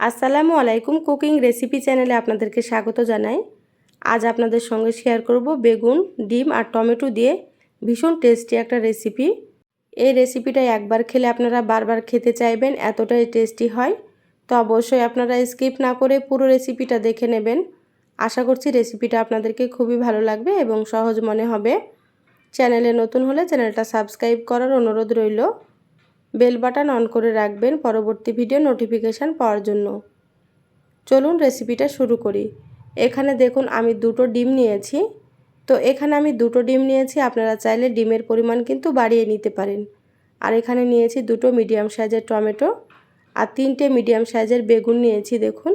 আসসালামু আলাইকুম cooking recipe চ্যানেলে আপনাদেরকে স্বাগত জানাই। আজ আপনাদের সঙ্গে শেয়ার করব বেগুন, ডিম আর টমেটো দিয়ে ভীষণ টেস্টি একটা রেসিপি। এই রেসিপিটা একবার খেলে আপনারা বারবার খেতে চাইবেন, এতটাই টেস্টি হয়। তো অবশ্যই আপনারা স্কিপ না করে পুরো রেসিপিটা দেখে নেবেন। আশা করছি রেসিপিটা আপনাদেরকে খুবই ভালো লাগবে এবং সহজ মনে হবে। চ্যানেলে নতুন হলে চ্যানেলটা সাবস্ক্রাইব করার অনুরোধ রইল। বেল বাটন অন করে রাখবেন পরবর্তী ভিডিও নোটিফিকেশান পাওয়ার জন্য। চলুন রেসিপিটা শুরু করি। এখানে দেখুন, আমি দুটো ডিম নিয়েছি। তো এখানে আমি দুটো ডিম নিয়েছি, আপনারা চাইলে ডিমের পরিমাণ কিন্তু বাড়িয়ে নিতে পারেন। আর এখানে নিয়েছি দুটো মিডিয়াম সাইজের টমেটো আর তিনটে মিডিয়াম সাইজের বেগুন নিয়েছি, দেখুন।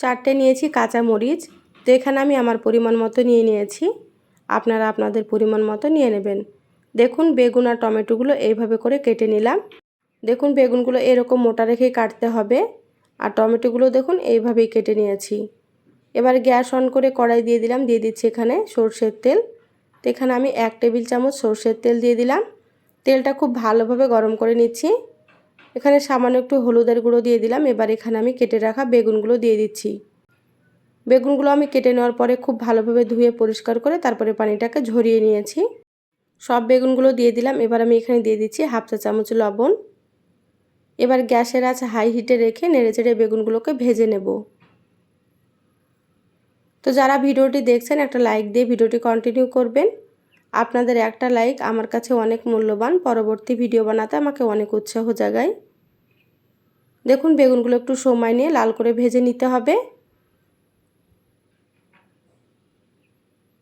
চারটে নিয়েছি কাঁচা মরিচ তো এখানে আমি আমার পরিমাণ মতো নিয়ে নিয়েছি। আপনারা আপনাদের পরিমাণ মতো নিয়ে নেবেন। দেখুন, বেগুন আর টমেটোগুলো এইভাবে করে কেটে নিলাম। দেখুন বেগুনগুলো এরকম মোটা রেখেই কাটতে হবে আর টমেটোগুলো দেখুন এইভাবেই কেটে নিয়েছি। এবার গ্যাস অন করে কড়াই দিয়ে দিলাম, দিয়ে দিচ্ছি এখানে সর্ষের তেল। তো এখানে আমি এক টেবিল চামচ সর্ষের তেল দিয়ে দিলাম। তেলটা খুব ভালোভাবে গরম করে নিচ্ছি। এখানে সামান্য একটু হলুদের গুঁড়ো দিয়ে দিলাম। এবার এখানে আমি কেটে রাখা বেগুনগুলো দিয়ে দিচ্ছি। বেগুনগুলো আমি কেটে নেওয়ার পরে খুব ভালোভাবে ধুয়ে পরিষ্কার করে তারপরে পানিটাকে ঝরিয়ে নিয়েছি। সব বেগুনগুলো দিয়ে দিলাম। এবার আমি এখানে দিয়ে দিচ্ছি হাফ চা চামচ লবণ। এবার গ্যাসের আঁচ হাই হিটে রেখে নেড়ে চেড়ে বেগুনগুলোকে ভেজে নেব। তো যারা ভিডিওটি দেখছেন, একটা লাইক দিয়ে ভিডিওটি কন্টিনিউ করবেন। আপনাদের একটা লাইক আমার কাছে অনেক মূল্যবান। পরবর্তী ভিডিও বানাতে আমাকে অনেক উৎসাহ জাগায়। দেখুন, বেগুনগুলো একটু সময় নিয়ে লাল করে ভেজে নিতে হবে।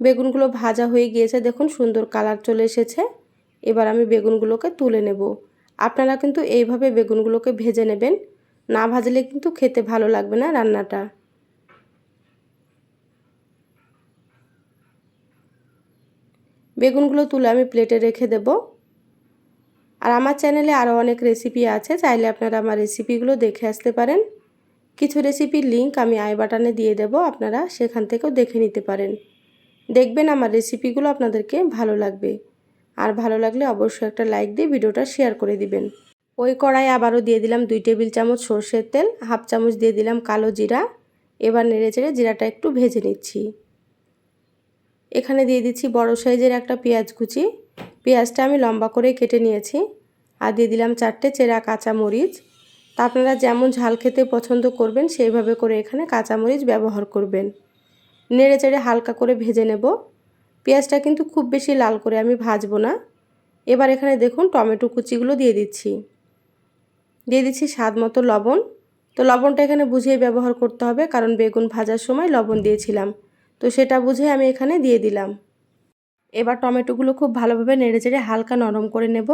বেগুনগুলো ভাজা হয়ে গিয়েছে, দেখুন সুন্দর কালার চলে এসেছে। এবার আমি বেগুনগুলোকে তুলে নেব। আপনারা কিন্তু এইভাবে বেগুনগুলোকে ভেজে নেবেন। না ভাজলে কিন্তু খেতে ভালো লাগবে না রান্নাটা। বেগুনগুলো তুলে আমি প্লেটে রেখে দেব। আর আমার চ্যানেলে আরও অনেক রেসিপি আছে, চাইলে আপনারা আমার রেসিপিগুলো দেখে আসতে পারেন। কিছু রেসিপির লিঙ্ক আমি আই বাটনে দিয়ে দেব, আপনারা সেখান থেকেও দেখে নিতে পারেন। দেখবেন আমার রেসিপিগুলো আপনাদেরকে ভালো লাগবে। আর ভালো লাগলে অবশ্যই একটা লাইক দিয়ে ভিডিওটা শেয়ার করে দিবেন। ওই কড়াই আবারও দিয়ে দিলাম দুই টেবিল চামচ সর্ষের তেল, হাফ চামচ দিয়ে দিলাম কালো জিরা। এবার নেড়ে চেড়ে জিরাটা একটু ভেজে নিচ্ছি। এখানে দিয়ে দিচ্ছি বড় সাইজের একটা পেঁয়াজ কুচি। পেঁয়াজটা আমি লম্বা করে কেটে নিয়েছি আর দিয়ে দিলাম চারটে চেরা কাঁচা মরিচ। তা আপনারা যেমন ঝাল খেতে পছন্দ করবেন, সেইভাবে করে এখানে কাঁচা মরিচ ব্যবহার করবেন। নেড়ে চেড়ে হালকা করে ভেজে নেব। পেঁয়াজটা কিন্তু খুব বেশি লাল করে আমি ভাজবো না। এবার এখানে দেখুন টমেটো কুচিগুলো দিয়ে দিচ্ছি। দিয়ে দিচ্ছি স্বাদ মতো লবণ। তো লবণটা এখানে বুঝিয়ে ব্যবহার করতে হবে, কারণ বেগুন ভাজার সময় লবণ দিয়েছিলাম। তো সেটা বুঝে আমি এখানে দিয়ে দিলাম। এবার টমেটোগুলো খুব ভালোভাবে নেড়ে চেড়ে হালকা নরম করে নেব।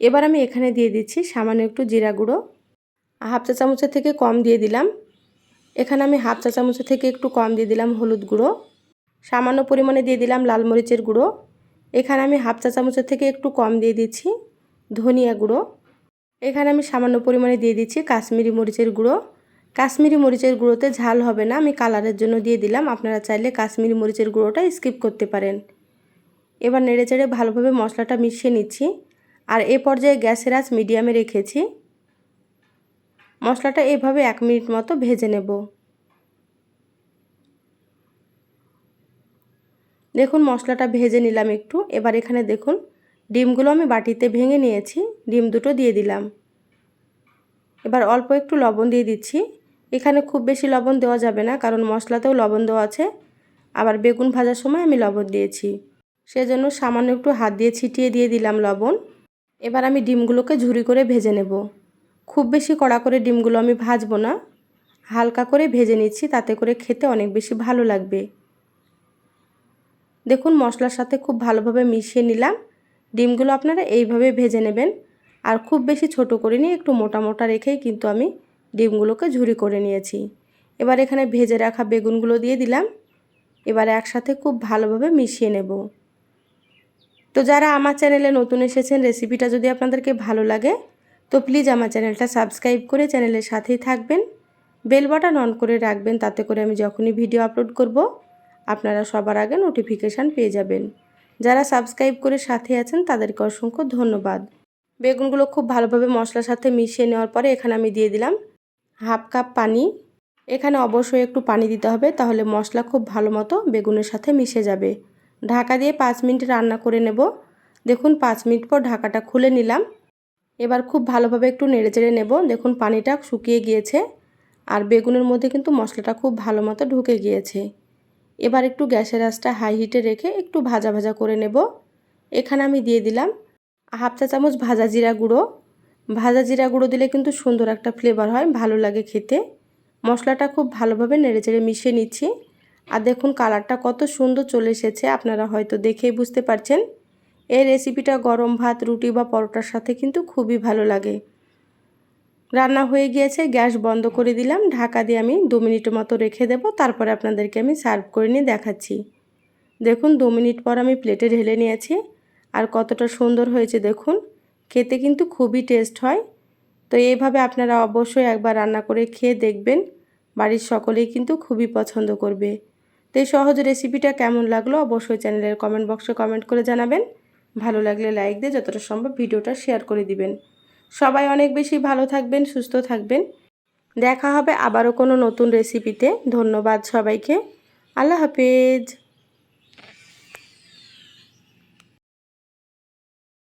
এবার আমি এখানে দিয়ে দিচ্ছি সামান্য একটু জিরা গুঁড়ো। হাফ চা চামচের থেকে কম দিয়ে দিলাম। এখানে আমি হাফ চা চামচের থেকে একটু কম দিয়ে দিলাম হলুদ গুঁড়ো। সামান্য পরিমাণে দিয়ে দিলাম লাল মরিচের গুঁড়ো। এখানে আমি হাফ চা চামচের থেকে একটু কম দিয়ে দিচ্ছি ধনিয়া গুঁড়ো। এখানে আমি সামান্য পরিমাণে দিয়ে দিচ্ছি কাশ্মীরি মরিচের গুঁড়ো। কাশ্মীরি মরিচের গুঁড়োতে ঝাল হবে না, আমি কালারের জন্য দিয়ে দিলাম। আপনারা চাইলে কাশ্মীরি মরিচের গুঁড়োটা স্কিপ করতে পারেন। এবার নেড়ে চেড়ে ভালোভাবে মশলাটা মিশিয়ে নিচ্ছি। আর এ পর্যায়ে গ্যাসের আঁচ মিডিয়ামে রেখেছি। মশলাটা এভাবে এক মিনিট মতো ভেজে নেব। দেখুন, মশলাটা ভেজে নিলাম একটু। এবার এখানে দেখুন, ডিমগুলো আমি বাটিতে ভেঙে নিয়েছি, ডিম দুটো দিয়ে দিলাম। এবার অল্প একটু লবণ দিয়ে দিচ্ছি। এখানে খুব বেশি লবণ দেওয়া যাবে না, কারণ মশলাতেও লবণ দেওয়া আছে। আবার বেগুন ভাজার সময় আমি লবণ দিয়েছি। সেজন্য সামান্য একটু হাত দিয়ে ছিটিয়ে দিয়ে দিলাম লবণ। এবার আমি ডিমগুলোকে ঝুরি করে ভেজে নেব। খুব বেশি কড়া করে ডিমগুলো আমি ভাজবো না। হালকা করে ভেজে নিচ্ছি, তাতে করে খেতে অনেক বেশি ভালো লাগবে। দেখুন, মশলার সাথে খুব ভালোভাবে মিশিয়ে নিলাম। ডিমগুলো আপনারা এইভাবে ভেজে নেবেন। আর খুব বেশি ছোট করে নিয়ে একটু মোটা মোটা রেখেই কিন্তু আমি ডিমগুলোকে ঝুরি করে নিয়েছি। এবার এখানে ভেজে রাখা বেগুনগুলো দিয়ে দিলাম। এবার একসাথে খুব ভালোভাবে মিশিয়ে নেব। তো যারা আমার চ্যানেলে নতুন এসেছেন, রেসিপিটা যদি আপনাদেরকে ভালো লাগে তো প্লিজ আমার চ্যানেলটা সাবস্ক্রাইব করে চ্যানেলের সাথেই থাকবেন। বেল বাটন অন করে রাখবেন, তাতে করে আমি যখনই ভিডিও আপলোড করব, আপনারা সবার আগে নোটিফিকেশান পেয়ে যাবেন। যারা সাবস্ক্রাইব করে সাথে আছেন, তাদেরকে অসংখ্য ধন্যবাদ। বেগুনগুলো খুব ভালোভাবে মশলার সাথে মিশিয়ে নেওয়ার পরে এখানে আমি দিয়ে দিলাম হাফ কাপ পানি। এখানে অবশ্যই একটু পানি দিতে হবে, তাহলে মশলা খুব ভালো মতো বেগুনের সাথে মিশে যাবে। ঢাকা দিয়ে পাঁচ মিনিট রান্না করে নেব। দেখুন, পাঁচ মিনিট পর ঢাকাটা খুলে নিলাম। এবার খুব ভালোভাবে একটু নেড়ে চেড়ে নেব। দেখুন, পানিটা শুকিয়ে গিয়েছে আর বেগুনের মধ্যে কিন্তু মশলাটা খুব ভালো মতো ঢুকে গিয়েছে। এবার একটু গ্যাসের আঁচটা হাই হিটে রেখে একটু ভাজা ভাজা করে নেব। এখানে আমি দিয়ে দিলাম হাফ চা চামচ ভাজা জিরা গুঁড়ো। ভাজা জিরা গুঁড়ো দিলে কিন্তু সুন্দর একটা ফ্লেভার হয়, ভালো লাগে খেতে। মশলাটা খুব ভালোভাবে নেড়েচেড়ে মিশিয়ে নিচ্ছি। আর দেখুন, কালারটা কত সুন্দর চলে এসেছে, আপনারা হয়তো দেখেই বুঝতে পারছেন। এই রেসিপিটা গরম ভাত, রুটি বা পরোটার সাথে কিন্তু খুবই ভালো লাগে। রান্না হয়ে গিয়েছে, গ্যাস বন্ধ করে দিলাম। ঢাকা দিয়ে আমি দু মিনিট মতো রেখে দেবো, তারপরে আপনাদেরকে আমি সার্ভ করে নিয়ে দেখাচ্ছি। দেখুন, দু মিনিট পর আমি প্লেটে ঢেলে নিয়েছি। আর কতটা সুন্দর হয়েছে, দেখুন। খেতে কিন্তু খুবই টেস্ট হয়। তো এইভাবে আপনারা অবশ্যই একবার রান্না করে খেয়ে দেখবেন। বাড়ির সকলেই কিন্তু খুবই পছন্দ করবে। তো এই সহজ রেসিপিটা কেমন লাগল, অবশ্যই চ্যানেলের কমেন্ট বক্সে কমেন্ট করে জানাবেন। ভালো লাগলে লাইক দিয়ে যতটা সম্ভব ভিডিওটা শেয়ার করে দিবেন। সবাই অনেক বেশি ভালো থাকবেন, সুস্থ থাকবেন। দেখা হবে আবারও কোনো নতুন রেসিপিতে ধন্যবাদ সবাইকে। আল্লাহ হাফেজ।